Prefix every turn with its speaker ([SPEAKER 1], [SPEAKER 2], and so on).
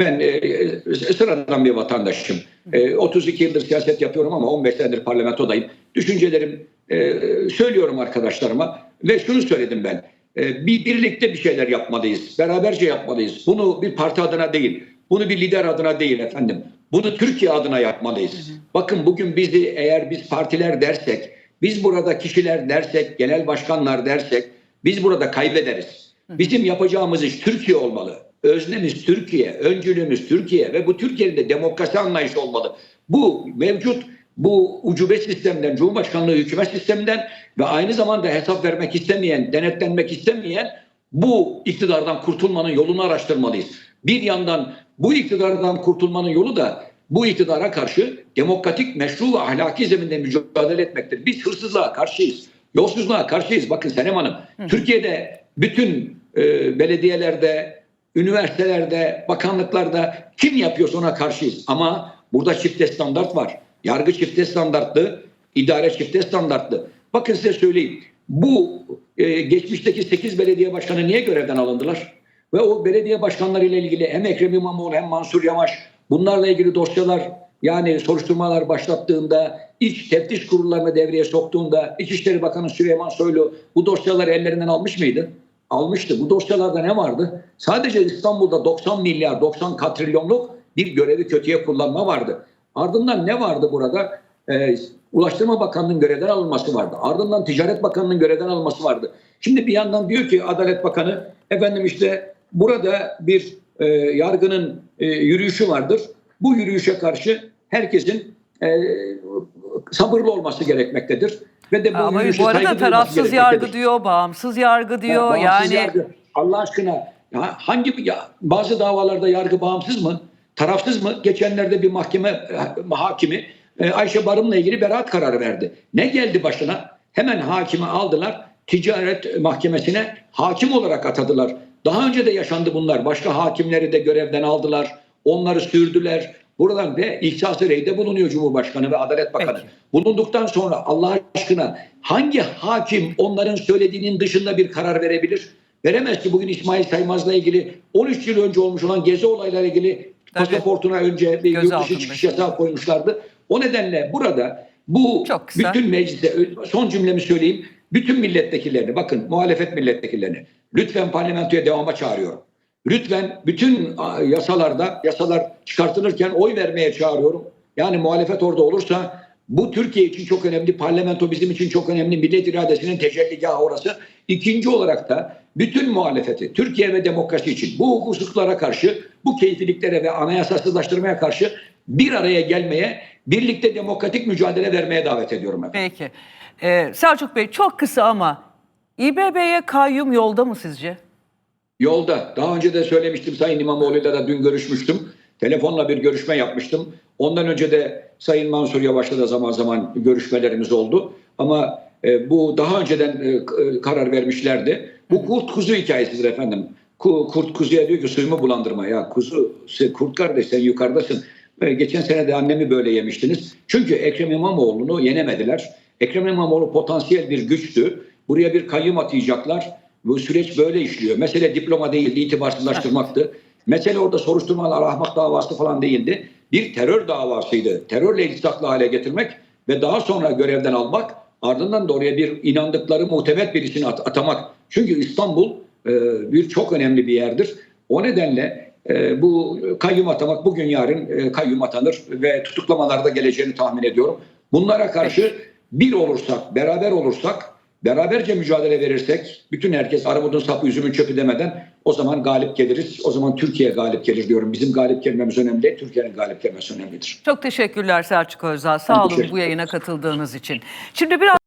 [SPEAKER 1] Ben e, sıradan bir vatandaşım. E, 32 yıldır siyaset yapıyorum ama 15 senedir parlamentodayım. Düşüncelerim e, söylüyorum arkadaşlarıma ve şunu söyledim ben. E, bir birlikte bir şeyler yapmalıyız. Beraberce yapmalıyız. Bunu bir parti adına değil, bunu bir lider adına değil efendim. Bunu Türkiye adına yapmalıyız. Bakın bugün bizi eğer biz partiler dersek, biz burada kişiler dersek, genel başkanlar dersek biz burada kaybederiz. Bizim yapacağımız iş Türkiye olmalı. Öznemiz Türkiye, öncülüğümüz Türkiye ve bu Türkiye'nin de demokrasi anlayışı olmalı. Bu mevcut bu ucube sistemden, Cumhurbaşkanlığı hükümet sisteminden ve aynı zamanda hesap vermek istemeyen, denetlenmek istemeyen bu iktidardan kurtulmanın yolunu araştırmalıyız. Bir yandan bu iktidardan kurtulmanın yolu da bu iktidara karşı demokratik, meşru ve ahlaki zeminde mücadele etmektir. Biz hırsızlığa karşıyız, yolsuzluğa karşıyız. Bakın Senem Hanım, Türkiye'de bütün e, belediyelerde, üniversitelerde, bakanlıklarda kim yapıyorsa ona karşıyız. Ama burada çifte standart var. Yargı çifte standartlı, idare çifte standartlı. Bakın size söyleyeyim. Bu e, geçmişteki 8 belediye başkanı niye görevden alındılar? Ve o belediye başkanları ile ilgili hem Ekrem İmamoğlu hem Mansur Yavaş bunlarla ilgili dosyalar yani soruşturmalar başlattığında, iç teftiş kurullarını devreye soktuğunda İçişleri Bakanı Süleyman Soylu bu dosyaları ellerinden almış mıydı? Almıştı. Bu dosyalarda ne vardı? Sadece İstanbul'da 90 milyar, 90 katrilyonluk bir görevi kötüye kullanma vardı. Ardından ne vardı burada? Ee, Ulaştırma Bakanlığı'nın görevden alınması vardı. Ardından Ticaret Bakanlığı'nın görevden alınması vardı. Şimdi bir yandan diyor ki Adalet Bakanı efendim işte burada bir e, yargının e, yürüyüşü vardır. Bu yürüyüşe karşı herkesin e, sabırlı olması gerekmektedir. Ve de bu,
[SPEAKER 2] Ama bu arada tarafsız yargı diyor, bağımsız yargı diyor.
[SPEAKER 1] Ya bağımsız
[SPEAKER 2] yani
[SPEAKER 1] yargı, Allah aşkına ya hangi ya bazı davalarda yargı bağımsız mı? Tarafsız mı? Geçenlerde bir mahkeme e, hakimi e, Ayşe Barım'la ilgili beraat kararı verdi. Ne geldi başına? Hemen hakimi aldılar. Ticaret mahkemesine hakim olarak atadılar. Daha önce de yaşandı bunlar. Başka hakimleri de görevden aldılar. Onları sürdüler. Buradan ve ihsas reyde bulunuyor Cumhurbaşkanı ve Adalet Bakanı.
[SPEAKER 2] Peki.
[SPEAKER 1] Bulunduktan sonra Allah aşkına hangi hakim onların söylediğinin dışında bir karar verebilir? Veremez ki bugün İsmail Saymaz'la ilgili 13 yıl önce olmuş olan gezi olaylarıyla ilgili
[SPEAKER 2] Tabii.
[SPEAKER 1] pasaportuna önce bir yurt dışı çıkış yasağı koymuşlardı. O nedenle burada bu bütün meclise son cümlemi söyleyeyim. Bütün milletvekillerini bakın muhalefet milletvekillerini lütfen parlamentoya devama çağırıyorum. Lütfen bütün yasalarda yasalar çıkartılırken oy vermeye çağırıyorum. Yani muhalefet orada olursa bu Türkiye için çok önemli, parlamento bizim için çok önemli, millet iradesinin tecelligahı orası. İkinci olarak da bütün muhalefeti, Türkiye ve demokrasi için bu hukuksuzluklara karşı, bu keyfiliklere ve anayasasızlaştırmaya karşı bir araya gelmeye, birlikte demokratik mücadele vermeye davet ediyorum efendim.
[SPEAKER 2] peki. Ee, Selçuk Bey çok kısa ama İBB'ye kayyum yolda mı sizce?
[SPEAKER 1] Yolda. Daha önce de söylemiştim Sayın İmamoğlu'yla da dün görüşmüştüm. Telefonla bir görüşme yapmıştım. Ondan önce de Sayın Mansur Yavaş'la da zaman zaman görüşmelerimiz oldu. Ama e, bu daha önceden e, e, karar vermişlerdi. Bu kurt kuzu hikayesidir efendim. Ku- Kurt kuzuya diyor ki suyumu bulandırma. Ya kuzu, kurt kardeş sen yukarıdasın. E, geçen sene de annemi böyle yemiştiniz. Çünkü Ekrem İmamoğlu'nu yenemediler. Ekrem İmamoğlu potansiyel bir güçtü. Buraya bir kayyum atayacaklar. Bu süreç böyle işliyor. Mesele diploma değildi, itibarsızlaştırmaktı. Mesele orada soruşturmalar, ahmak davası falan değildi. Bir terör davasıydı. Terörle iltisaklı hale getirmek ve daha sonra görevden almak, ardından da oraya bir inandıkları muhtemet birisini at- atamak. Çünkü İstanbul e, bir çok önemli bir yerdir. O nedenle e, bu kayyum atamak bugün yarın e, kayyum atanır ve tutuklamalarda geleceğini tahmin ediyorum. Bunlara karşı bir olursak, beraber olursak, beraberce mücadele verirsek, bütün herkes armudun sapı üzümün çöpü demeden o zaman galip geliriz. O zaman Türkiye galip gelir diyorum. Bizim galip gelmemiz önemli değil, Türkiye'nin galip gelmesi önemlidir.
[SPEAKER 2] Çok teşekkürler Selçuk Özdağ. Sağ
[SPEAKER 1] Ben
[SPEAKER 2] olun bu yayına katıldığınız için. Şimdi biraz